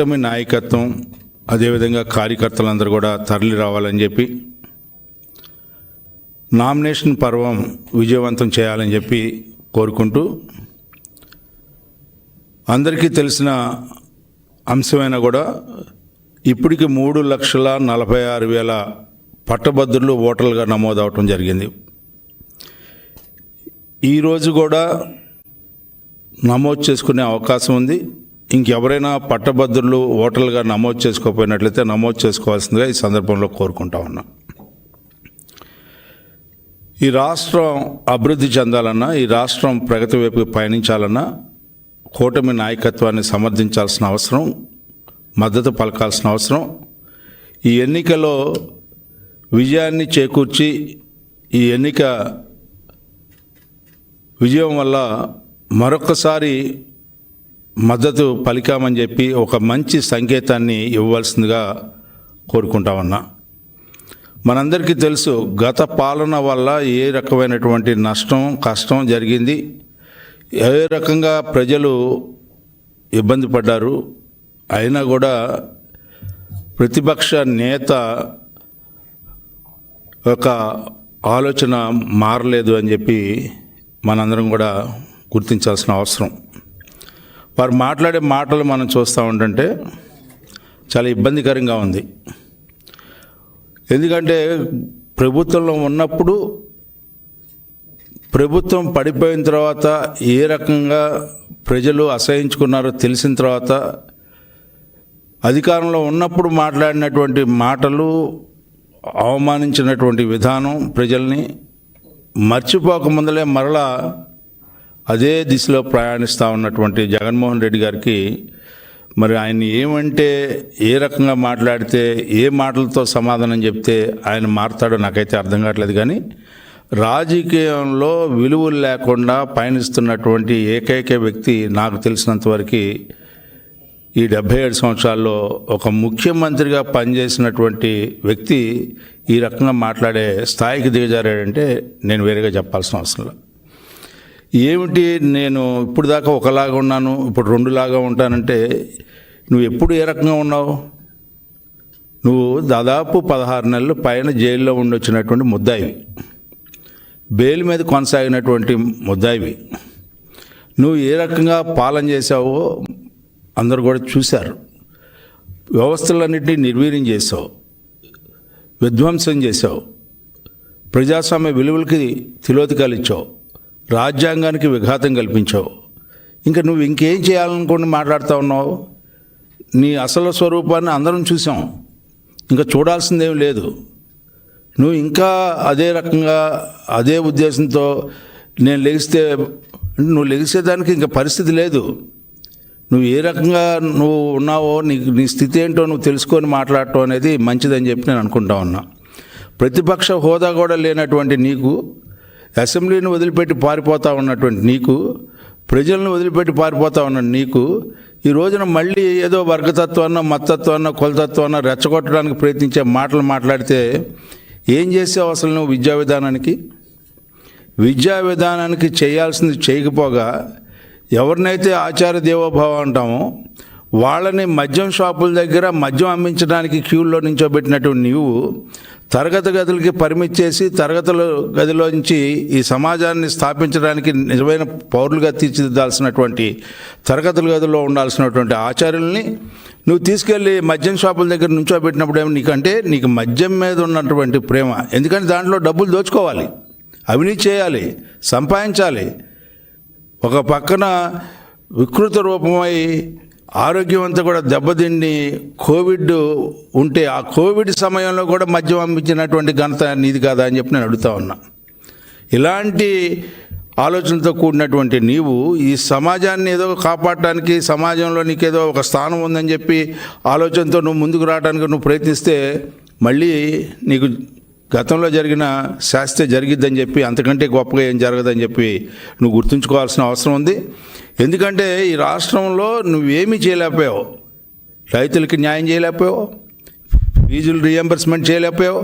కూటమి నాయకత్వం అదేవిధంగా కార్యకర్తలందరూ కూడా తరలి రావాలని చెప్పి నామినేషన్ పర్వం విజయవంతం చేయాలని చెప్పి కోరుకుంటూ అందరికీ తెలిసిన అంశమైనా కూడా ఇప్పటికి మూడు లక్షల నలభై ఆరు వేల పట్టభద్రులు ఓటర్లుగా నమోదవటం జరిగింది. ఈరోజు కూడా నమోదు చేసుకునే అవకాశం ఉంది. ఇంకెవరైనా పట్టభద్రులు ఓటర్లుగా నమోదు చేసుకోకపోయినట్లయితే నమోదు చేసుకోవాల్సిందిగా ఈ సందర్భంలో కోరుకుంటా ఉన్నా. ఈ రాష్ట్రం అభివృద్ధి చెందాలన్నా ఈ రాష్ట్రం ప్రగతి వైపు పయనించాలన్నా కూటమి నాయకత్వాన్ని సమర్థించాల్సిన అవసరం మద్దతు పలకాల్సిన అవసరం. ఈ ఎన్నికలో విజయాన్ని చేకూర్చి ఈ ఎన్నిక విజయం వల్ల మరొకసారి మద్దతు పలికామని చెప్పి ఒక మంచి సంకేతాన్ని ఇవ్వవలసిందిగా కోరుకుంటామన్నా మనందరికీ తెలుసు గత పాలన వల్ల ఏ రకమైనటువంటి నష్టం కష్టం జరిగింది ఏ రకంగా ప్రజలు ఇబ్బంది పడ్డారు అయినా కూడా ప్రతిపక్ష నేత ఒక ఆలోచన మారలేదు అని చెప్పి మనందరం కూడా గుర్తించాల్సిన అవసరం. వారు మాట్లాడే మాటలు మనం చూస్తూ ఉంటుంటే చాలా ఇబ్బందికరంగా ఉంది. ఎందుకంటే ప్రభుత్వంలో ఉన్నప్పుడు ప్రభుత్వం పడిపోయిన తర్వాత ఏ రకంగా ప్రజలు అసహించుకున్నారో తెలిసిన తర్వాత అధికారంలో ఉన్నప్పుడు మాట్లాడినటువంటి మాటలు అవమానించినటువంటి విధానం ప్రజల్ని మర్చిపోక ముందలే మరలా అదే దిశలో ప్రయాణిస్తూ ఉన్నటువంటి జగన్మోహన్ రెడ్డి గారికి మరి ఆయన ఏమంటే ఏ రకంగా మాట్లాడితే ఏ మాటలతో సమాధానం చెప్తే ఆయన మారుతాడో నాకైతే అర్థం కావట్లేదు కానీ రాజకీయంలో విలువలు లేకుండా పయనిస్తున్నటువంటి ఏకైక వ్యక్తి నాకు తెలిసినంతవరకు ఈ డెబ్భై ఏడు సంవత్సరాల్లో ఒక ముఖ్యమంత్రిగా పనిచేసినటువంటి వ్యక్తి ఈ రకంగా మాట్లాడే స్థాయికి దిగజారాడంటే నేను వేరేగా చెప్పాల్సిన అవసరం లేదు. ఏమిటి నేను ఇప్పుడు దాకా ఒకలాగా ఉన్నాను ఇప్పుడు రెండులాగా ఉంటానంటే నువ్వు ఎప్పుడు ఏ రకంగా ఉన్నావు? నువ్వు దాదాపు పదహారు నెలలు పైన జైల్లో ఉండొచ్చినటువంటి ముద్దాయివి బెయిల్ మీద కొనసాగినటువంటి ముద్దాయివి నువ్వు ఏ రకంగా పాలన చేశావో అందరూ కూడా చూశారు. వ్యవస్థలన్నింటినీ నిర్వీర్యం చేసావు విధ్వంసం చేసావు ప్రజాస్వామ్య విలువలకి తిలోతికాలు ఇచ్చావు. రాజ్యాంగానికి విఘాతం కల్పించావు. ఇంకా నువ్వు ఇంకేం చేయాలనుకుని మాట్లాడుతూ ఉన్నావు? నీ అసలు స్వరూపాన్ని అందరం చూసాం. ఇంకా చూడాల్సిందేం లేదు. నువ్వు ఇంకా అదే రకంగా అదే ఉద్దేశంతో నేను లెగిస్తే నువ్వు లెగిసేదానికి ఇంకా పరిస్థితి లేదు. నువ్వు ఏ రకంగా నువ్వు ఉన్నావో నీకు నీ స్థితి ఏంటో నువ్వు తెలుసుకొని మాట్లాడటం అనేది మంచిదని చెప్పి నేను అనుకుంటా ఉన్నా. ప్రతిపక్ష హోదా కూడా లేనటువంటి నీకు అసెంబ్లీని వదిలిపెట్టి పారిపోతా ఉన్నటువంటి నీకు ప్రజలను వదిలిపెట్టి పారిపోతా ఉన్న నీకు ఈ రోజున మళ్ళీ ఏదో వర్గతత్వాన్నో మతత్వాన్న కులతత్వాన్నో రెచ్చగొట్టడానికి ప్రయత్నించే మాటలు మాట్లాడితే ఏం చేసావు అసలు నువ్వు విద్యా విధానానికి? విద్యా విధానానికి చేయాల్సింది చేయకపోగా ఎవరినైతే ఆచార్య దేవోభావం అంటామో వాళ్ళని మద్యం షాపుల దగ్గర మద్యం అమ్మించడానికి క్యూల్లో నించోబెట్టినటువంటి నీవు తరగతి గదులకి పరిమితి చేసి తరగతుల గదిలోంచి ఈ సమాజాన్ని స్థాపించడానికి నిజమైన పౌరులుగా తీర్చిదిద్దాల్సినటువంటి తరగతుల గదిలో ఉండాల్సినటువంటి ఆచార్యుల్ని నువ్వు తీసుకెళ్ళి మద్యం షాపుల దగ్గర నుంచోబెట్టినప్పుడు ఏమో నీకంటే నీకు మద్యం మీద ఉన్నటువంటి ప్రేమ. ఎందుకంటే దాంట్లో డబ్బులు దోచుకోవాలి అవినీతి చేయాలి సంపాదించాలి. ఒక పక్కన వికృత రూపమై ఆరోగ్యం అంతా కూడా దెబ్బతిండి కోవిడ్ ఉంటే ఆ కోవిడ్ సమయంలో కూడా మద్యం అమ్మించినటువంటి ఘనత నీది కాదా అని చెప్పి నేను అడుగుతా ఉన్నా. ఇలాంటి ఆలోచనతో కూడినటువంటి నీవు ఈ సమాజాన్ని ఏదో కాపాడటానికి సమాజంలో నీకేదో ఒక స్థానం ఉందని చెప్పి ఆలోచనతో నువ్వు ముందుకు రావడానికి నువ్వు ప్రయత్నిస్తే మళ్ళీ నీకు గతంలో జరిగిన శాస్త్ర జరిగిద్దని చెప్పి అంతకంటే గొప్పగా ఏం జరగదని చెప్పి నువ్వు గుర్తుంచుకోవాల్సిన అవసరం ఉంది. ఎందుకంటే ఈ రాష్ట్రంలో నువ్వేమీ చేయలేకపోయావు. రైతులకి న్యాయం చేయలేకపోయావు. ఫీజులు రీఎంబర్స్మెంట్ చేయలేకపోయావు.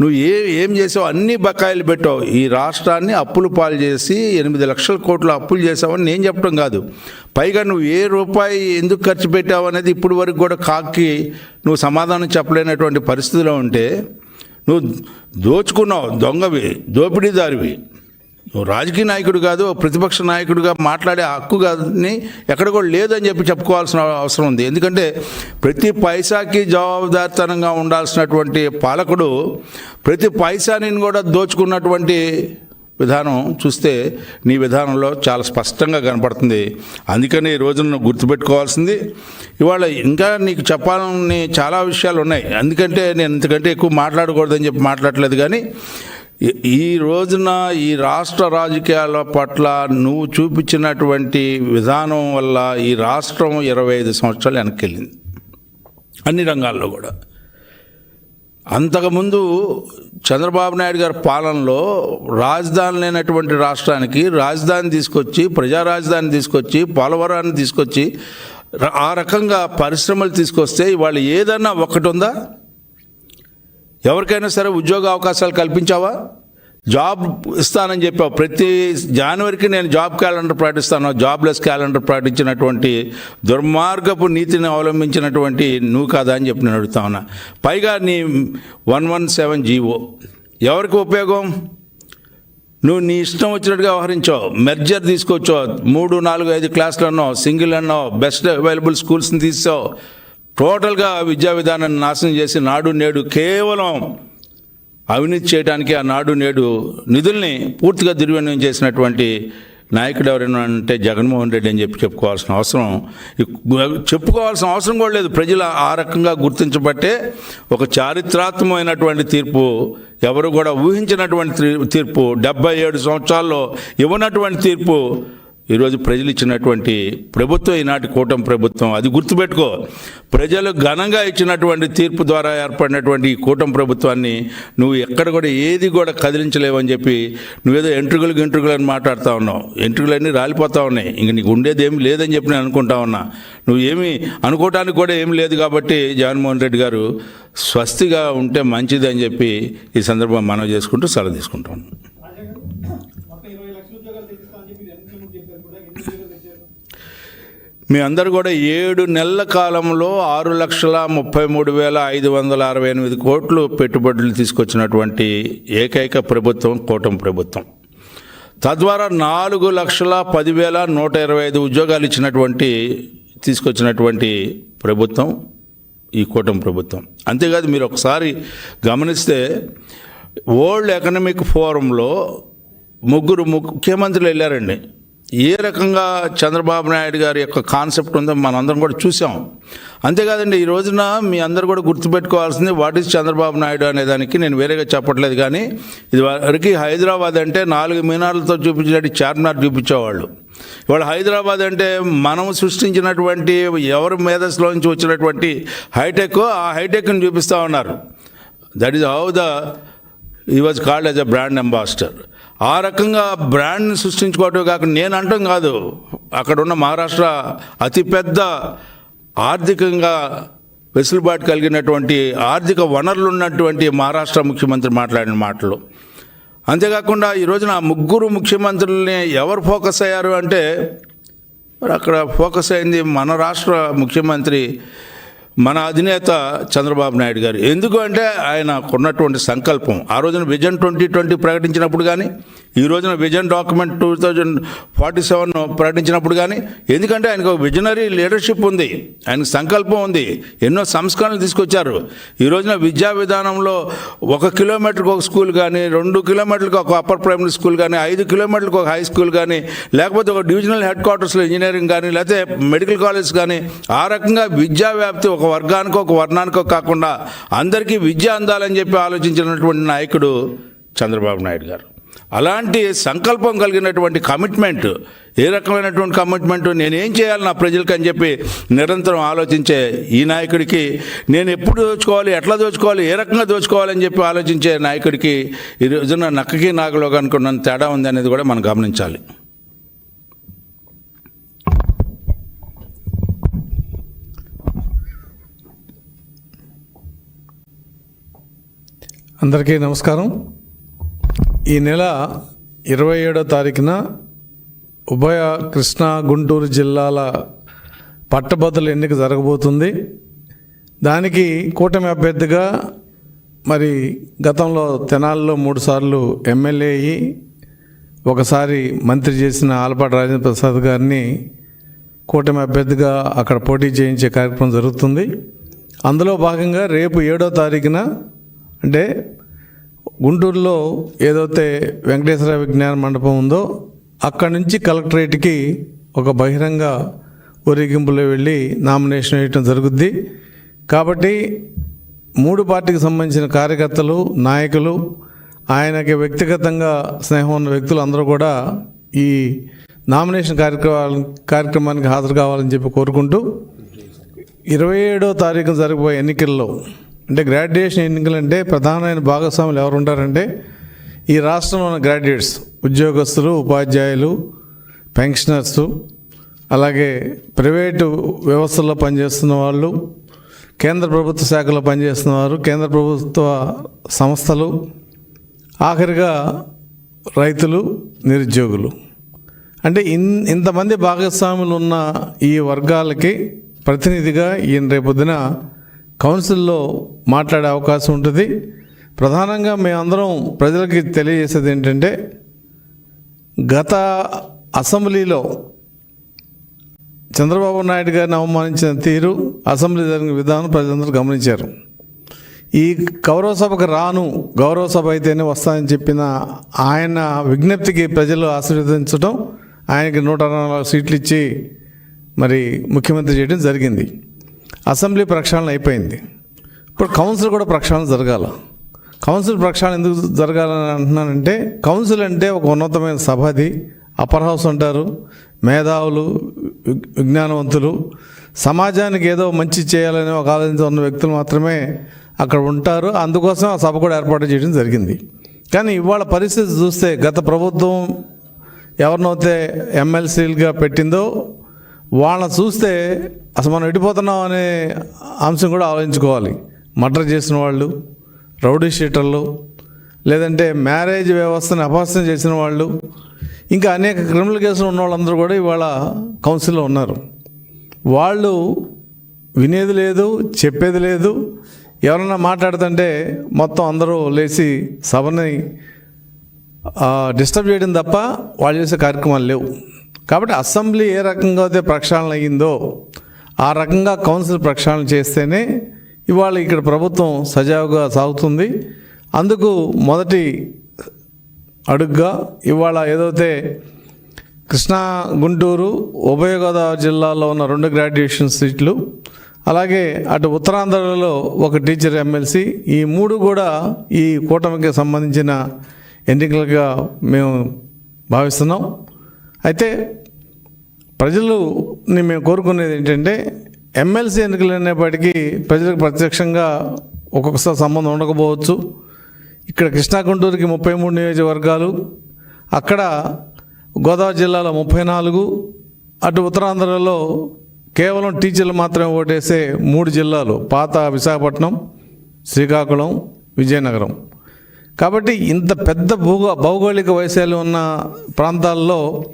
నువ్వు ఏ ఏం చేసావు? అన్ని బకాయిలు పెట్టావు. ఈ రాష్ట్రాన్ని అప్పులు పాలు చేసి ఎనిమిది లక్షల కోట్లు అప్పులు చేసావని నేను చెప్పడం కాదు. పైగా నువ్వు ఏ రూపాయి ఎందుకు ఖర్చు పెట్టావు అనేది ఇప్పుడు వరకు కూడా కాకి నువ్వు సమాధానం చెప్పలేనటువంటి పరిస్థితిలో ఉంటే నువ్వు దోచుకున్నావు దొంగవి దోపిడీదారివి. నువ్వు రాజకీయ నాయకుడు కాదు ప్రతిపక్ష నాయకుడిగా మాట్లాడే హక్కు కాదని ఎక్కడ కూడా లేదని చెప్పి చెప్పుకోవాల్సిన అవసరం ఉంది. ఎందుకంటే ప్రతి పైసాకి జవాబుదారితనంగా ఉండాల్సినటువంటి పాలకుడు ప్రతి పైసాని కూడా దోచుకున్నటువంటి విధానం చూస్తే నీ విధానంలో చాలా స్పష్టంగా కనపడుతుంది. అందుకని ఈ రోజున నువ్వు గుర్తుపెట్టుకోవాల్సింది. ఇవాళ ఇంకా నీకు చెప్పాలని చాలా విషయాలు ఉన్నాయి. ఎందుకంటే నేను ఇంతకంటే ఎక్కువ మాట్లాడకూడదని చెప్పి మాట్లాడలేదు కానీ ఈ- ఈ రోజున ఈ రాష్ట్ర రాజకీయాల పట్ల నువ్వు చూపించినటువంటి విధానం వల్ల ఈ రాష్ట్రం ఇరవై ఐదు సంవత్సరాలు వెనక్కి వెళ్ళింది. అన్ని రంగాల్లో కూడా. అంతకుముందు చంద్రబాబు నాయుడు గారి పాలనలో రాజధాని లేనటువంటి రాష్ట్రానికి రాజధాని తీసుకొచ్చి ప్రజా రాజధాని తీసుకొచ్చి పోలవరాన్ని తీసుకొచ్చి ఆ రకంగా పరిశ్రమలు తీసుకొస్తే ఇవాళ ఏదన్నా ఒకటి ఉందా? ఎవరికైనా సరే ఉద్యోగ అవకాశాలు కల్పించావా? జాబ్ ఇస్తానని చెప్పావు ప్రతి జనవరికి నేను జాబ్ క్యాలెండర్ ప్రకటిస్తాను. జాబ్లెస్ క్యాలెండర్ ప్రకటించినటువంటి దుర్మార్గపు నీతిని అవలంబించినటువంటి నువ్వు కాదా అని చెప్పి నేను అడుగుతా ఉన్నా. పైగా నీ వన్ వన్ సెవెన్ జీవో. ఎవరికి ఉపయోగం? నువ్వు నీ ఇష్టం వచ్చినట్టుగా వ్యవహరించావు మెర్జర్ తీసుకొచ్చావు మూడు నాలుగు ఐదు క్లాసులన్నో సింగిల్ అన్నో బెస్ట్ అవైలబుల్ స్కూల్స్ని తీసావు. టోటల్గా విద్యా విధానాన్ని నాశనం చేసి నాడు నేడు కేవలం అవినీతి చేయడానికి ఆ నాడు నేడు నిధుల్ని పూర్తిగా దుర్వినియోగం చేసినటువంటి నాయకుడు ఎవరైనా అంటే జగన్మోహన్ రెడ్డి అని చెప్పి చెప్పుకోవాల్సిన అవసరం. చెప్పుకోవాల్సిన అవసరం కూడా లేదు. ప్రజలు ఆ రకంగా గుర్తించబట్టే ఒక చారిత్రాత్మకమైనటువంటి తీర్పు ఎవరు కూడా ఊహించినటువంటి తీ- తీర్పు డెబ్బై ఏడు సంవత్సరాల్లో ఇవ్వనటువంటి తీర్పు ఈరోజు ప్రజలు ఇచ్చినటువంటి ప్రభుత్వం ఈనాటి కూటమి ప్రభుత్వం అది గుర్తుపెట్టుకో. ప్రజలు ఘనంగా ఇచ్చినటువంటి తీర్పు ద్వారా ఏర్పడినటువంటి ఈ కూటమి ప్రభుత్వాన్ని నువ్వు ఎక్కడ కూడా ఏది కూడా కదిలించలేవని చెప్పి నువ్వేదో ఎంట్రుకలు గింట్రుకలు అని మాట్లాడుతూ ఉన్నావు. ఎంట్రుకలన్నీ రాలిపోతా ఉన్నాయి. ఇంక నీకు ఉండేది ఏమి లేదని చెప్పి నేను అనుకుంటా ఉన్నా. నువ్వు ఏమి అనుకోవటానికి కూడా ఏమి లేదు కాబట్టి జగన్మోహన్ రెడ్డి గారు స్వస్తిగా ఉంటే మంచిది అని చెప్పి ఈ సందర్భం మనం చేసుకుంటూ సెలవు తీసుకుంటాను మొత్తం ఇరవై లక్షల ఉద్యోగాలు తెచ్చిస్తామని చెప్పి ఇది ఎన్ని ముందు చెప్పారు కూడా ఎన్ని ఉద్యోగాలు తెచ్చారు మీ అందరు కూడా ఏడు నెలల కాలంలో ఆరు లక్షల ముప్పై మూడు వేల ఐదు వందల అరవై ఎనిమిది కోట్లు పెట్టుబడులు తీసుకొచ్చినటువంటి ఏకైక ప్రభుత్వం కూటమి ప్రభుత్వం. తద్వారా నాలుగు లక్షల పదివేల నూట ఇరవై ఐదు ఉద్యోగాలు ఇచ్చినటువంటి తీసుకొచ్చినటువంటి ప్రభుత్వం ఈ కూటమి ప్రభుత్వం. అంతేకాదు మీరు ఒకసారి గమనిస్తే వరల్డ్ ఎకనామిక్ ఫోరంలో ముగ్గురు ముఖ్యమంత్రులు వెళ్ళారండి. ఏ రకంగా చంద్రబాబు నాయుడు గారి యొక్క కాన్సెప్ట్ ఉందో మనందరం కూడా చూసాం. అంతేకాదండి ఈ రోజున మీ అందరు కూడా గుర్తుపెట్టుకోవాల్సింది వాట్ ఈస్ చంద్రబాబు నాయుడు అనే దానికి నేను వేరేగా చెప్పట్లేదు కానీ ఇది వరకు హైదరాబాద్ అంటే నాలుగు మీనార్లతో చూపించినట్టు చార్మినార్ చూపించేవాళ్ళు. ఇవాళ హైదరాబాద్ అంటే మనం సృష్టించినటువంటి ఎవరి మేధస్సులో నుంచి వచ్చినటువంటి హైటెక్ ఆ హైటెక్ని చూపిస్తూ ఉన్నారు. That is how the he was called as a brand ambassador ఆ రకంగా బ్రాండ్ని సృష్టించుకోవటం కాకుండా నేను అంటాం కాదు. అక్కడ ఉన్న మహారాష్ట్ర అతిపెద్ద ఆర్థికంగా వెసులుబాటు కలిగినటువంటి ఆర్థిక వనరులు ఉన్నటువంటి మహారాష్ట్ర ముఖ్యమంత్రి మాట్లాడిన మాటలు. అంతేకాకుండా ఈ రోజున ఆ ముగ్గురు ముఖ్యమంత్రుల్ని ఎవరు ఫోకస్ అయ్యారు అంటే మరి అక్కడ ఫోకస్ అయింది మన రాష్ట్ర ముఖ్యమంత్రి మన అధినేత చంద్రబాబు నాయుడు గారు. ఎందుకంటే ఆయన ఉన్నటువంటి సంకల్పం. ఆ రోజున విజన్ ట్వంటీ ట్వంటీ ప్రకటించినప్పుడు కానీ ఈ రోజున vision document two thousand forty seven ప్రకటించినప్పుడు కానీ ఎందుకంటే ఆయనకు ఒక విజనరీ లీడర్షిప్ ఉంది. ఆయనకు సంకల్పం ఉంది. ఎన్నో సంస్కరణలు తీసుకొచ్చారు. ఈ రోజున విద్యా విధానంలో ఒక కిలోమీటర్కి ఒక స్కూల్ కానీ రెండు కిలోమీటర్లకు ఒక అప్పర్ ప్రైమరీ స్కూల్ కానీ ఐదు కిలోమీటర్లకు ఒక హై స్కూల్ కానీ లేకపోతే ఒక డివిజనల్ హెడ్ క్వార్టర్స్లో ఇంజనీరింగ్ కానీ లేకపోతే మెడికల్ కాలేజ్ కానీ ఆ రకంగా విద్యా వ్యాప్తి ఒక వర్గానికో ఒక వర్ణానికో కాకుండా అందరికీ విద్య అందాలని చెప్పి ఆలోచించినటువంటి నాయకుడు చంద్రబాబు నాయుడు గారు. అలాంటి సంకల్పం కలిగినటువంటి కమిట్మెంట్ ఏ రకమైనటువంటి కమిట్మెంట్ నేనేం చేయాలి నా ప్రజలకు అని చెప్పి నిరంతరం ఆలోచించే ఈ నాయకుడికి నేను ఎప్పుడు దోచుకోవాలి ఎట్లా దోచుకోవాలి ఏ రకంగా దోచుకోవాలని చెప్పి ఆలోచించే నాయకుడికి ఈ రోజున నక్కకి నాగలో కనుకున్న తేడా ఉంది అనేది కూడా మనం గమనించాలి. అందరికీ నమస్కారం. ఈ నెల ఇరవై ఏడో తారీఖున ఉభయ కృష్ణా గుంటూరు జిల్లాల పట్టభద్రుల ఎన్నిక జరగబోతుంది. దానికి కూటమి అభ్యర్థిగా మరి గతంలో తెనాల్లో మూడుసార్లు ఎమ్మెల్యే అయ్యి ఒకసారి మంత్రి చేసిన ఆలపాటి రాజేంద్ర ప్రసాద్ గారిని కూటమి అభ్యర్థిగా అక్కడ పోటీ చేయించే కార్యక్రమం జరుగుతుంది. అందులో భాగంగా రేపు ఏడో తారీఖున అంటే గుంటూరులో ఏదైతే వెంకటేశ్వర విజ్ఞాన మండపం ఉందో అక్కడి నుంచి కలెక్టరేట్కి ఒక బహిరంగ ఊరేగింపులో వెళ్ళి నామినేషన్ వేయటం జరుగుద్ది. కాబట్టి మూడు పార్టీకి సంబంధించిన కార్యకర్తలు నాయకులు ఆయనకి వ్యక్తిగతంగా స్నేహం ఉన్న వ్యక్తులు అందరూ కూడా ఈ నామినేషన్ కార్యక్రమాల కార్యక్రమానికి హాజరు కావాలని చెప్పి కోరుకుంటూ ఇరవై ఏడో తారీఖు జరగబోయే ఎన్నికల్లో అంటే గ్రాడ్యుయేషన్ ఎన్నికలు అంటే ప్రధానమైన భాగస్వాములు ఎవరు ఉంటారంటే ఈ రాష్ట్రంలో ఉన్న గ్రాడ్యుయేట్స్ ఉద్యోగస్తులు ఉపాధ్యాయులు పెన్షనర్స్ అలాగే ప్రైవేటు వ్యవస్థల్లో పనిచేస్తున్న వాళ్ళు కేంద్ర ప్రభుత్వ శాఖలో పనిచేస్తున్న వారు కేంద్ర ప్రభుత్వ సంస్థలు ఆఖరిగా రైతులు నిరుద్యోగులు. అంటే ఇన్ ఇంతమంది భాగస్వాములు ఉన్న ఈ వర్గాలకి ప్రతినిధిగా ఈయన రేపొద్దున కౌన్సిల్లో మాట్లాడే అవకాశం ఉంటుంది. ప్రధానంగా మేమందరం ప్రజలకి తెలియజేసేది ఏంటంటే గత అసెంబ్లీలో చంద్రబాబు నాయుడు గారిని అవమానించిన తీరు అసెంబ్లీ జరిగిన విధానం ప్రజలందరూ గమనించారు. ఈ గౌరవ సభకు రాను గౌరవ సభ అయితేనే వస్తానని చెప్పిన ఆయన విజ్ఞప్తికి ప్రజలు ఆశీర్వదించడం ఆయనకి నూట అరవై నాలుగు సీట్లు ఇచ్చి మరి ముఖ్యమంత్రి చేయడం జరిగింది. అసెంబ్లీ ప్రక్షాళన అయిపోయింది. ఇప్పుడు కౌన్సిల్ కూడా ప్రక్షాళన జరగాల. కౌన్సిల్ ప్రక్షాళన ఎందుకు జరగాలని అంటున్నానంటే కౌన్సిల్ అంటే ఒక ఉన్నతమైన సభ అది అప్పర్ హౌస్ అంటారు మేధావులు విజ్ఞానవంతులు. సమాజానికి ఏదో మంచి చేయాలని ఒక ఆలోచన ఉన్న వ్యక్తులు మాత్రమే అక్కడ ఉంటారు. అందుకోసం ఆ సభ కూడా ఏర్పాటు చేయడం జరిగింది. కానీ ఇవాళ పరిస్థితి చూస్తే గత ప్రభుత్వం ఎవరినైతే ఎమ్మెల్సీలుగా పెట్టిందో వాళ్ళని చూస్తే అసలు మనం ఎడిపోతున్నాం అనే అంశం కూడా ఆలోచించుకోవాలి. మర్డర్ చేసిన వాళ్ళు రౌడీ షీటర్లు లేదంటే మ్యారేజ్ వ్యవస్థను అపహాస్యం చేసిన వాళ్ళు ఇంకా అనేక క్రిమినల్ కేసులు ఉన్న వాళ్ళందరూ కూడా ఇవాళ కౌన్సిల్లో ఉన్నారు. వాళ్ళు వినేది లేదు చెప్పేది లేదు. ఎవరన్నా మాట్లాడుతుంటే మొత్తం అందరూ లేచి సభని డిస్టర్బ్ చేయడం తప్ప వాళ్ళు చేసే కార్యక్రమాలు లేవు. కాబట్టి అసెంబ్లీ ఏ రకంగా అయితే ప్రక్షాళన అయ్యిందో ఆ రకంగా కౌన్సిల్ ప్రక్షాళన చేస్తేనే ఇవాళ ఇక్కడ ప్రభుత్వం సజావుగా సాగుతుంది. అందుకు మొదటి అడుగ్గా ఇవాళ ఏదైతే కృష్ణా గుంటూరు ఉభయ గోదావరి జిల్లాలో ఉన్న రెండు గ్రాడ్యుయేషన్ సీట్లు అలాగే అటు ఉత్తరాంధ్రలో ఒక టీచర్ ఎమ్మెల్సీ ఈ మూడు కూడా ఈ కూటమికి సంబంధించిన ఎన్నికలుగా మేము భావిస్తున్నాం. అయితే ప్రజలుని మేము కోరుకునేది ఏంటంటే ఎమ్మెల్సీ ఎన్నికలు అనేప్పటికీ ప్రజలకు ప్రత్యక్షంగా ఒక్కొక్కసారి సంబంధం ఉండకపోవచ్చు. ఇక్కడ కృష్ణా గుంటూరుకి ముప్పై మూడు నియోజకవర్గాలు అక్కడ గోదావరి జిల్లాలో ముప్పై నాలుగు అటు ఉత్తరాంధ్రలో కేవలం టీచర్లు మాత్రమే ఓటేసే మూడు జిల్లాలు పాత విశాఖపట్నం శ్రీకాకుళం విజయనగరం. కాబట్టి ఇంత పెద్ద భూగో భౌగోళిక వైశాల్యం ఉన్న ప్రాంతాల్లో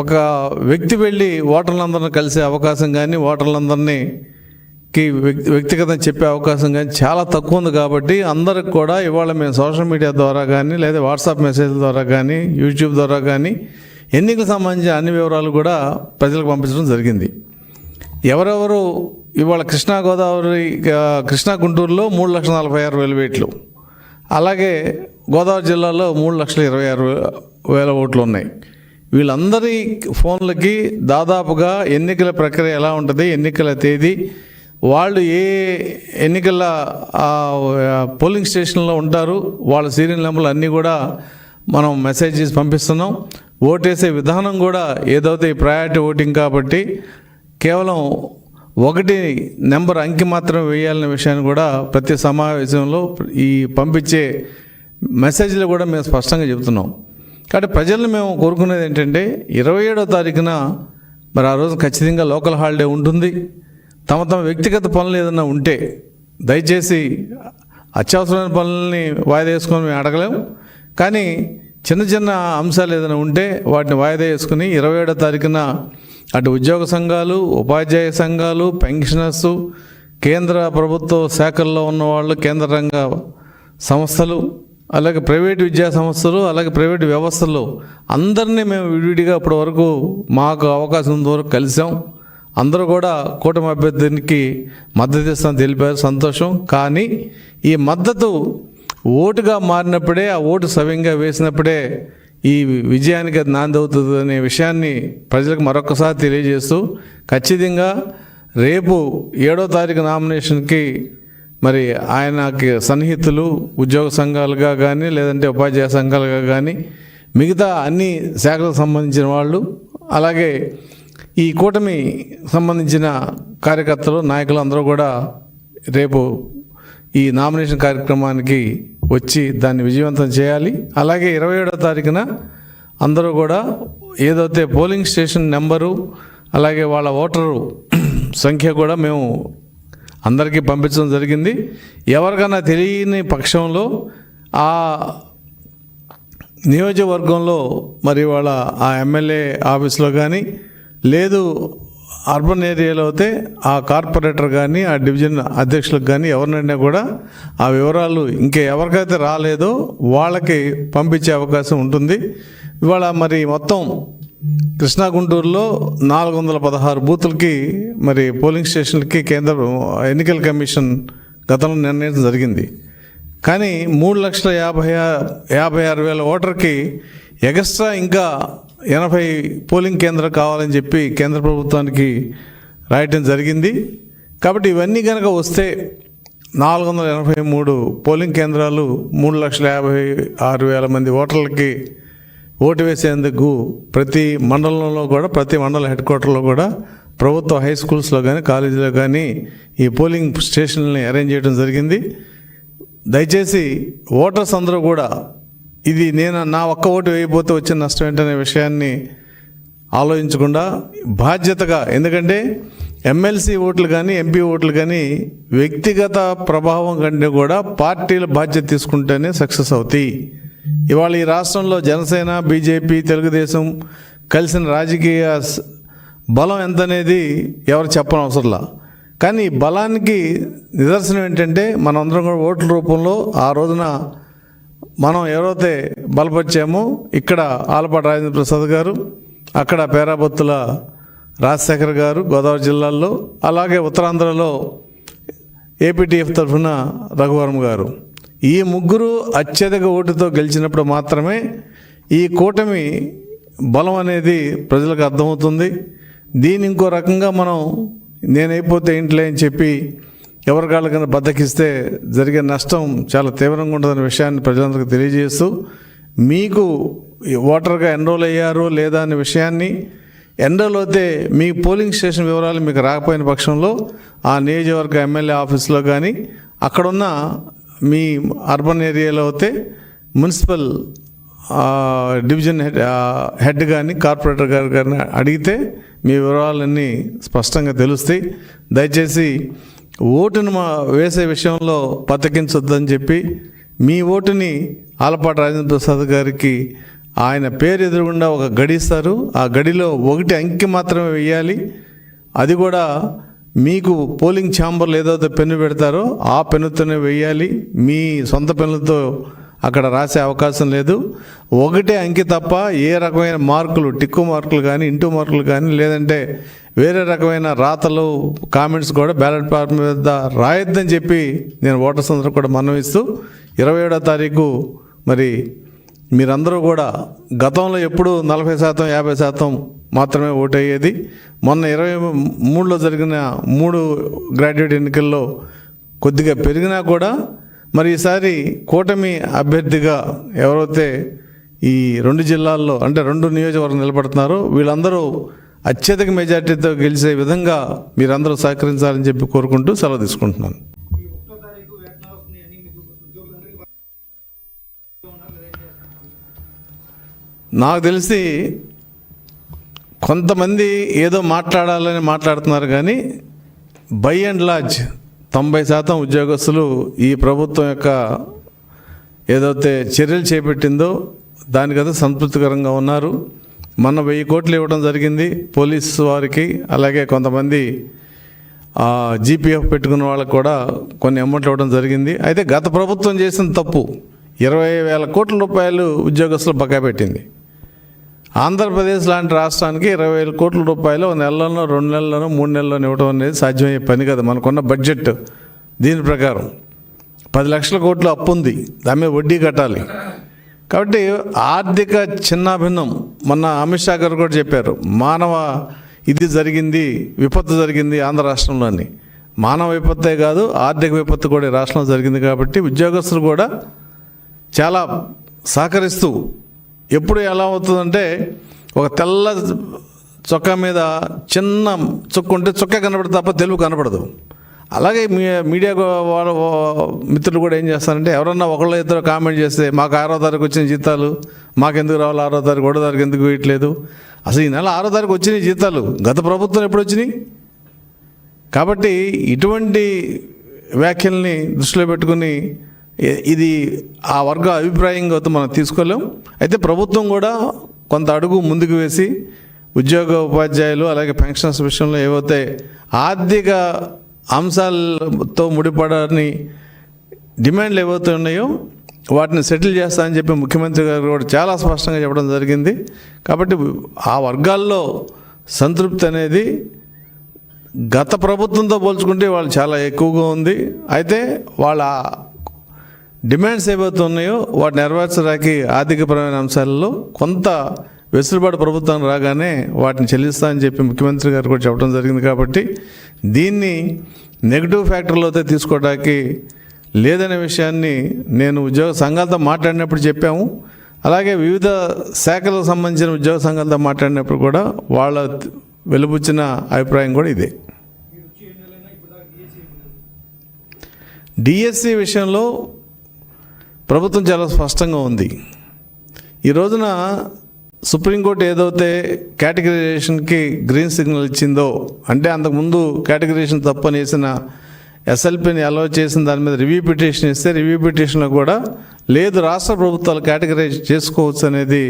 ఒక వ్యక్తి వెళ్ళి ఓటర్లందరిని కలిసే అవకాశం కానీ ఓటర్లందరినీ కి వ్యక్తి వ్యక్తిగతంగా చెప్పే అవకాశం కానీ చాలా తక్కువ ఉంది కాబట్టి అందరికి కూడా ఇవాళ మేము సోషల్ మీడియా ద్వారా కానీ లేదా వాట్సాప్ మెసేజ్ ద్వారా కానీ యూట్యూబ్ ద్వారా కానీ ఎన్నికలకు సంబంధించిన అన్ని వివరాలు కూడా ప్రజలకు పంపించడం జరిగింది. ఎవరెవరు ఇవాళ కృష్ణా గోదావరి కృష్ణా గుంటూరులో మూడు లక్షల నలభై ఆరు వేల వేట్లు. అలాగే గోదావరి జిల్లాలో మూడు లక్షల ఇరవై ఆరు వేల ఓట్లు ఉన్నాయి. వీళ్ళందరి ఫోన్లకి దాదాపుగా ఎన్నికల ప్రక్రియ ఎలా ఉంటుంది ఎన్నికల తేదీ వాళ్ళు ఏ ఎన్నికల పోలింగ్ స్టేషన్లో ఉంటారు వాళ్ళ సీరియల్ నెంబర్లు అన్నీ కూడా మనం మెసేజెస్ పంపిస్తున్నాం. ఓటేసే విధానం కూడా ఏదైతే ప్రయారిటీ ఓటింగ్ కాబట్టి కేవలం ఒకటి నెంబర్ అంకి మాత్రం వేయాలనే విషయాన్ని కూడా ప్రతి సమావేశంలో ఈ పంపించే మెసేజ్లు కూడా మేము స్పష్టంగా చెబుతున్నాం. కాబట్టి ప్రజల్ని మేము కోరుకునేది ఏంటంటే ఇరవై ఏడో తారీఖున మరి ఆ రోజు ఖచ్చితంగా లోకల్ హాలిడే ఉంటుంది. తమ తమ వ్యక్తిగత పనులు ఏదైనా ఉంటే దయచేసి అత్యవసరమైన పనులని వాయిదా వేసుకొని మేము అడగలేము. కానీ చిన్న చిన్న అంశాలు ఏదైనా ఉంటే వాటిని వాయిదా వేసుకుని ఇరవై ఏడో తారీఖున అటు ఉద్యోగ సంఘాలు ఉపాధ్యాయ సంఘాలు పెన్షనర్స్ కేంద్ర ప్రభుత్వ శాఖల్లో ఉన్న వాళ్ళు కేంద్ర రంగ సంస్థలు అలాగే ప్రైవేట్ విద్యా సంస్థలు అలాగే ప్రైవేట్ వ్యవస్థలు అందరినీ మేము విడివిడిగా ఇప్పటి వరకు మాకు అవకాశం ఉన్న వరకు కలిసాం అందరూ కూడా కూటమి అభ్యర్థికి మద్దతు ఇస్తామని తెలిపారు. సంతోషం. కానీ ఈ మద్దతు ఓటుగా మారినప్పుడే ఆ ఓటు సవ్యంగా వేసినప్పుడే ఈ విజయానికి అది నాంది అవుతుంది అనే విషయాన్ని ప్రజలకు మరొకసారి తెలియజేస్తూ ఖచ్చితంగా రేపు ఏడో తారీఖు నామినేషన్కి మరి ఆయనకి సన్నిహితులు ఉద్యోగ సంఘాలుగా కానీ లేదంటే ఉపాధ్యాయ సంఘాలుగా కానీ మిగతా అన్ని శాఖలకు సంబంధించిన వాళ్ళు అలాగే ఈ కూటమి సంబంధించిన కార్యకర్తలు నాయకులు అందరూ కూడా రేపు ఈ నామినేషన్ కార్యక్రమానికి వచ్చి దాన్ని విజయవంతం చేయాలి. అలాగే ఇరవై ఏడో తారీఖున అందరూ కూడా ఏదైతే పోలింగ్ స్టేషన్ నెంబరు అలాగే వాళ్ళ ఓటరు సంఖ్య కూడా మేము అందరికీ పంపించడం జరిగింది. ఎవరికైనా తెలియని పక్షంలో ఆ నియోజకవర్గంలో మరి వాళ్ళ ఆ ఎమ్మెల్యే ఆఫీస్లో కానీ లేదు అర్బన్ ఏరియాలో అయితే ఆ కార్పొరేటర్ కానీ ఆ డివిజన్ అధ్యక్షులకు కానీ ఎవరినైనా కూడా ఆ వివరాలు ఇంకా ఎవరికైతే రాలేదో వాళ్ళకి పంపించే అవకాశం ఉంటుంది. ఇవాళ మరి మొత్తం కృష్ణా గుంటూరులో నాలుగు వందల పదహారు బూతులకి మరి పోలింగ్ స్టేషన్లకి కేంద్ర ఎన్నికల కమిషన్ గతంలో నిర్ణయించడం జరిగింది. కానీ మూడు లక్షల యాభై యాభై ఆరు వేల ఓటర్కి ఎక్స్ట్రా ఇంకా ఎనభై పోలింగ్ కేంద్రాలు కావాలని చెప్పి కేంద్ర ప్రభుత్వానికి రాయటం జరిగింది. కాబట్టి ఇవన్నీ కనుక వస్తే నాలుగు వందల ఎనభై మూడు పోలింగ్ కేంద్రాలు మూడు లక్షల యాభై ఆరు వేల మంది ఓటర్లకి ఓటు వేసేందుకు ప్రతి మండలంలో కూడా ప్రతి మండల హెడ్ క్వార్టర్లో కూడా ప్రభుత్వ హై స్కూల్స్లో కానీ కాలేజీలో కానీ ఈ పోలింగ్ స్టేషన్ని అరేంజ్ చేయడం జరిగింది. దయచేసి ఓటర్స్ అందరూ కూడా ఇది నేను నా ఒక్క ఓటు వేయబోతే వచ్చిన నష్టం ఏంటనే విషయాన్ని ఆలోచించకుండా బాధ్యతగా ఎందుకంటే ఎమ్మెల్సీ ఓట్లు కానీ ఎంపీ ఓట్లు కానీ వ్యక్తిగత ప్రభావం కంటే కూడా పార్టీల బాధ్యత తీసుకుంటేనే సక్సెస్ అవుతాయి. ఇవాళ ఈ రాష్ట్రంలో జనసేన బీజేపీ తెలుగుదేశం కలిసిన రాజకీయ బలం ఎంత అనేది ఎవరు చెప్పనవసరంలా కానీ ఈ బలానికి నిదర్శనం ఏంటంటే మనందరం కూడా ఓట్ల రూపంలో ఆ రోజున మనం ఎవరైతే బలపరిచామో ఇక్కడ ఆలపాటి రాజేంద్ర ప్రసాద్ గారు అక్కడ పేరాబత్తుల రాజశేఖర్ గారు గోదావరి జిల్లాల్లో అలాగే ఉత్తరాంధ్రలో ఏపీటీఎఫ్ తరఫున రఘువరం గారు. ఈ ముగ్గురు అత్యధిక ఓటుతో గెలిచినప్పుడు మాత్రమే ఈ కూటమి బలం అనేది ప్రజలకు అర్థమవుతుంది. దీని ఇంకో రకంగా మనం నేనైపోతే ఏంటిలే అని చెప్పి ఎవరికాళ్ళకైనా బద్దకిస్తే జరిగే నష్టం చాలా తీవ్రంగా ఉంటుందనే విషయాన్ని ప్రజలందరికీ తెలియజేస్తూ మీకు ఓటర్గా ఎన్రోల్ అయ్యారు లేదా అనే విషయాన్ని ఎన్రోల్ అయితే మీ పోలింగ్ స్టేషన్ వివరాలు మీకు రాకపోయిన పక్షంలో ఆ నియోజకవర్గ ఎమ్మెల్యే ఆఫీస్లో కానీ అక్కడున్న మీ అర్బన్ ఏరియాలో అయితే మున్సిపల్ డివిజన్ హెడ్ హెడ్ కానీ కార్పొరేటర్ గారు కానీ అడిగితే మీ వివరాలన్నీ స్పష్టంగా తెలుస్తాయి. దయచేసి ఓటును మా వేసే విషయంలో బతికించొద్దని చెప్పి మీ ఓటుని ఆలపాటి రాజేంద్ర ప్రసాద్ గారికి ఆయన పేరు ఎదురుగుండా ఒక గడి ఇస్తారు. ఆ గడిలో ఒకటి అంకె మాత్రమే వేయాలి. అది కూడా మీకు పోలింగ్ ఛాంబర్లు ఏదైతే పెన్ను పెడతారో ఆ పెన్నుతోనే వేయాలి. మీ సొంత పెన్నులతో అక్కడ రాసే అవకాశం లేదు. ఒకటే అంకి తప్ప ఏ రకమైన మార్కులు టిక్కు మార్కులు కానీ ఇంటూ మార్కులు కానీ లేదంటే వేరే రకమైన రాతలు కామెంట్స్ కూడా బ్యాలెట్ పేపర్ మీద రాయొద్దని చెప్పి నేను ఓటర్స్ అందరూ కూడా మనవిస్తూ ఇరవై ఏడో తారీఖు మరి మీరందరూ కూడా గతంలో ఎప్పుడు నలభై శాతం యాభై శాతం మాత్రమే ఓటయ్యేది. మొన్న ఇరవై మూడులో జరిగిన మూడు గ్రాడ్యుయేట్ ఎన్నికల్లో కొద్దిగా పెరిగినా కూడా మరి ఈసారి కూటమి అభ్యర్థిగా ఎవరైతే ఈ రెండు జిల్లాల్లో అంటే రెండు నియోజకవర్గం నిలబడుతున్నారో వీళ్ళందరూ అత్యధిక మెజార్టీతో గెలిచే విధంగా మీరందరూ సహకరించాలని చెప్పి కోరుకుంటూ సెలవు తీసుకుంటున్నాను ఈ ఒకటో తారీఖు వేతనాలు వస్తున్నాయి అన్ని మీకు ఉద్యోగులందరికీ బాగా ఉన్నారు లేదా ఏం చేస్తున్నారు? నాకు తెలిసి కొంతమంది ఏదో మాట్లాడాలని మాట్లాడుతున్నారు కానీ బై అండ్ లార్జ్ తొంభై శాతం ఉద్యోగస్తులు ఈ ప్రభుత్వం యొక్క ఏదైతే చర్యలు చేపట్టిందో దానికైతే సంతృప్తికరంగా ఉన్నారు. మొన్న వెయ్యి కోట్లు ఇవ్వడం జరిగింది పోలీసు వారికి అలాగే కొంతమంది జీపీఎఫ్ పెట్టుకున్న వాళ్ళకు కూడా కొన్ని అమౌంట్లు ఇవ్వడం జరిగింది. అయితే గత ప్రభుత్వం చేసిన తప్పు ఇరవై వేల కోట్ల రూపాయలు ఉద్యోగస్తులు బకాయి పెట్టింది. ఆంధ్రప్రదేశ్ లాంటి రాష్ట్రానికి ఇరవై వేల కోట్ల రూపాయలు ఒక నెలలోనో రెండు నెలల్లోనో మూడు నెలల్లోనో ఇవ్వడం అనేది సాధ్యమయ్యే పని కదా. మనకున్న బడ్జెట్ దీని ప్రకారం పది లక్షల కోట్లు అప్పు ఉంది. దాని మీద వడ్డీ కట్టాలి. కాబట్టి ఆర్థిక చిన్నాభిన్నం మొన్న అమిత్ షా గారు కూడా చెప్పారు మానవ ఇది జరిగింది విపత్తు జరిగింది ఆంధ్ర రాష్ట్రంలోని. మానవ విపత్తే కాదు ఆర్థిక విపత్తు కూడా ఈ రాష్ట్రంలో జరిగింది కాబట్టి ఉద్యోగస్తులు కూడా చాలా సహకరిస్తూ ఎప్పుడు ఎలా అవుతుందంటే ఒక తెల్ల చొక్కా మీద చిన్న చుక్క ఉంటే చొక్కా కనపడదు తప్ప తెలుగు కనపడదు అలాగే మీ మీడియా వాళ్ళ మిత్రులు కూడా ఏం చేస్తారంటే ఎవరన్నా ఒకళ్ళు ఇద్దరు కామెంట్ చేస్తే మాకు ఆరో తారీఖు వచ్చిన జీతాలు మాకెందుకు రావాలి ఆరో తారీఖు ఒకటో తారీఖు ఎందుకు వేయట్లేదు అసలు ఈ నెల ఆరో తారీఖు వచ్చినాయి జీతాలు గత ప్రభుత్వం ఎప్పుడు వచ్చినాయి? కాబట్టి ఇటువంటి వ్యాఖ్యల్ని దృష్టిలో పెట్టుకుని ఇది ఆ వర్గ అభిప్రాయంగా మనం తీసుకోలేం. అయితే ప్రభుత్వం కూడా కొంత అడుగు ముందుకు వేసి ఉద్యోగ ఉపాధ్యాయులు అలాగే పెన్షన్స్ విషయంలో ఏవైతే ఆర్థిక అంశాలతో ముడిపడని డిమాండ్లు ఏవైతే ఉన్నాయో వాటిని సెటిల్ చేస్తానని చెప్పి ముఖ్యమంత్రి గారు కూడా చాలా స్పష్టంగా చెప్పడం జరిగింది. కాబట్టి ఆ వర్గాల్లో సంతృప్తి అనేది గత ప్రభుత్వంతో పోల్చుకుంటే వాళ్ళు చాలా ఎక్కువగా ఉంది. అయితే వాళ్ళ డిమాండ్స్ ఏవైతే ఉన్నాయో వాటిని నెరవేర్చడానికి ఆర్థికపరమైన అంశాలలో కొంత వెసులుబాటు ప్రభుత్వం రాగానే వాటిని చెల్లిస్తా అని చెప్పి ముఖ్యమంత్రి గారు కూడా చెప్పడం జరిగింది కాబట్టి దీన్ని నెగిటివ్ ఫ్యాక్టర్లో అయితే తీసుకోవడానికి లేదనే విషయాన్ని నేను ఉద్యోగ సంఘాలతో మాట్లాడినప్పుడు చెప్పాము. అలాగే వివిధ శాఖలకు సంబంధించిన ఉద్యోగ సంఘాలతో మాట్లాడినప్పుడు కూడా వాళ్ళ వెలుబుచ్చిన అభిప్రాయం కూడా ఇదే. డిఎస్సి విషయంలో ప్రభుత్వం చాలా స్పష్టంగా ఉంది. ఈ రోజున సుప్రీంకోర్టు ఏదైతే కేటగిరైజేషన్కి గ్రీన్ సిగ్నల్ ఇచ్చిందో అంటే అంతకుముందు కేటగిరైజేషన్ తప్పని వేసిన ఎస్ఎల్పిని అలౌ చేసిన దాని మీద రివ్యూ పిటిషన్ ఇస్తే రివ్యూ పిటిషన్లో కూడా లేదు రాష్ట్ర ప్రభుత్వాలు కేటగిరైజ్ చేసుకోవచ్చు అనేది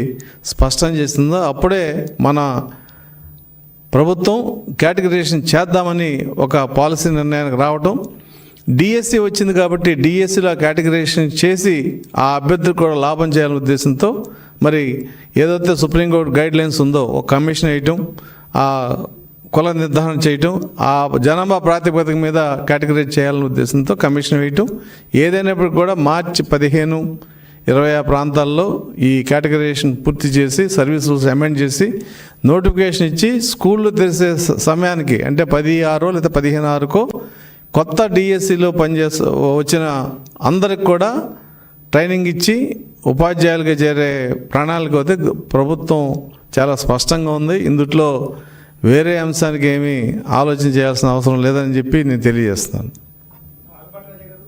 స్పష్టం చేసిందో అప్పుడే మన ప్రభుత్వం కేటగిరైజేషన్ చేద్దామని ఒక పాలసీ నిర్ణయానికి రావటం డిఎస్సి వచ్చింది కాబట్టి డిఎస్సిలో కేటగరైజేషన్ చేసి ఆ అభ్యర్థులు కూడా లాభం చేయాలనే ఉద్దేశంతో మరి ఏదైతే సుప్రీంకోర్టు గైడ్ లైన్స్ ఉందో ఒక కమిషన్ వేయటం ఆ కుల నిర్ధారణ చేయటం ఆ జనాభా ప్రాతిపదిక మీద కేటగరైజ్ చేయాలనే ఉద్దేశంతో కమిషన్ వేయటం ఏదైనప్పటికీ కూడా మార్చి పదిహేను ఇరవై ఆ ప్రాంతాల్లో ఈ కేటగరైజేషన్ పూర్తి చేసి సర్వీస్ రూల్స్ అమెండ్ చేసి నోటిఫికేషన్ ఇచ్చి స్కూళ్ళు తెరిసే స- సమయానికి అంటే పది ఆరో లేదా పదిహేను ఆరుకో కొత్త డిఎస్సిలో పనిచేసే వచ్చిన అందరికి కూడా ట్రైనింగ్ ఇచ్చి ఉపాధ్యాయులుగా చేరే ప్రణాళిక అయితే ప్రభుత్వం చాలా స్పష్టంగా ఉంది. ఇందుట్లో వేరే అంశానికి ఏమీ ఆలోచన చేయాల్సిన అవసరం లేదని చెప్పి నేను తెలియజేస్తాను ఆల్బర్ట్ రాజా గారు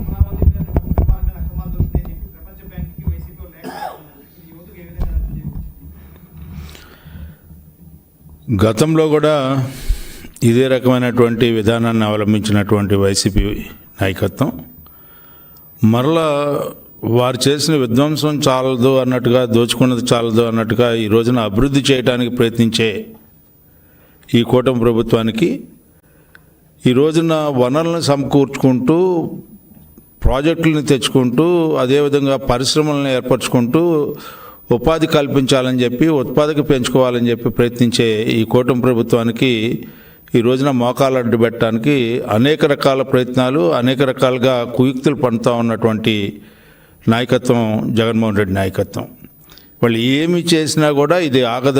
అమరావతి మీద కుమార్ మీద అక్రమాలు దొరుకుతాయని చెప్పి ప్రపంచ బ్యాంక్కి వైసీపీ లేఖ రాస్తున్నారు. ఇది యువతకు ఏ విధంగా అర్థం చేయవచ్చు గతంలో కూడా ఇదే రకమైనటువంటి విధానాన్ని అవలంబించినటువంటి వైసీపీ నాయకత్వం. మరలా వారు చేసిన విధ్వంసం చాలదు అన్నట్టుగా దోచుకున్నది చాలదు అన్నట్టుగా ఈ రోజున అభివృద్ధి చేయడానికి ప్రయత్నించే ఈ కూటమి ప్రభుత్వానికి ఈ రోజున వనరులను సమకూర్చుకుంటూ ప్రాజెక్టులను తెచ్చుకుంటూ అదేవిధంగా పరిశ్రమలను ఏర్పరచుకుంటూ ఉపాధి కల్పించాలని చెప్పి ఉత్పాదక పెంచుకోవాలని చెప్పి ప్రయత్నించే ఈ కూటమి ప్రభుత్వానికి ఈ రోజున మోకాలు అడ్డుపెట్టడానికి అనేక రకాల ప్రయత్నాలు అనేక రకాలుగా కుయుక్తులు పండుతూ ఉన్నటువంటి నాయకత్వం జగన్మోహన్ రెడ్డి నాయకత్వం. వాళ్ళు ఏమి చేసినా కూడా ఇది ఆగదు.